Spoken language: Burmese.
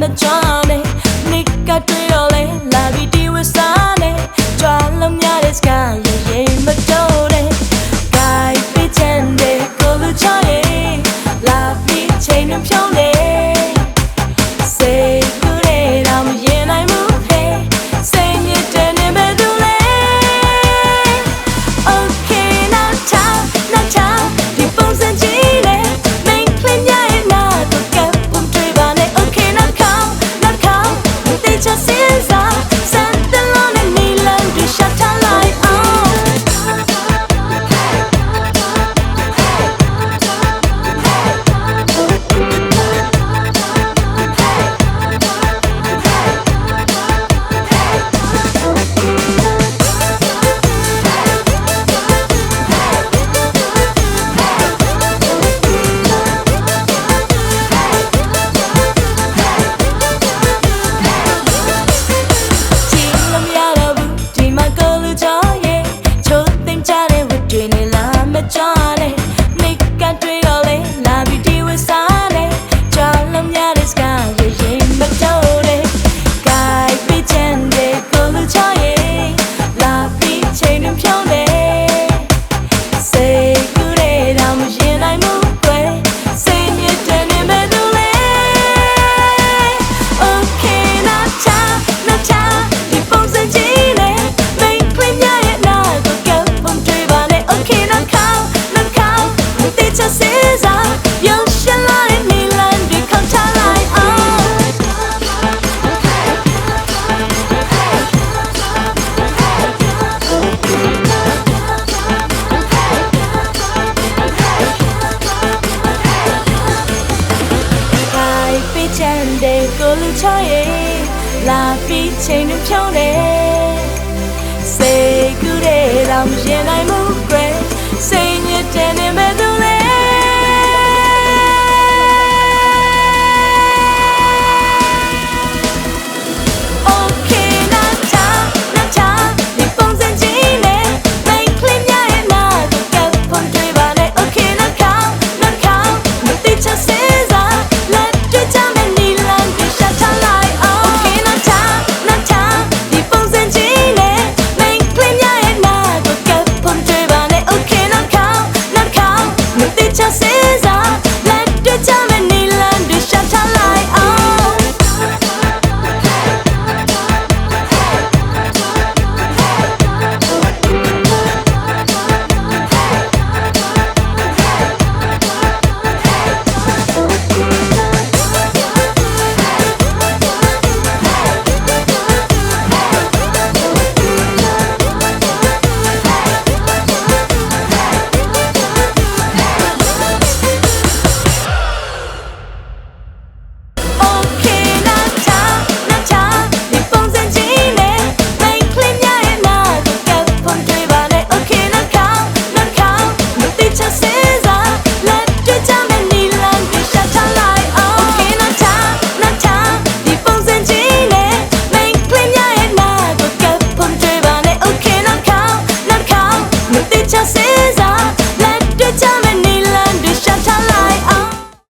မကြောင်းနဲ့နေကတွေ့ရလဲလာပြီးဒီဝစားနဲ့ကြွားလုံးများတဲ့ sky yeah yeah the John. ချရဲ့လာပြီးချိန်တွေဖြုံးတယ်စိတ်ကူးတဲ့တော့မရင်နိုင်ဘူးကွယ်စိတ်ညစ်တဲ့နေ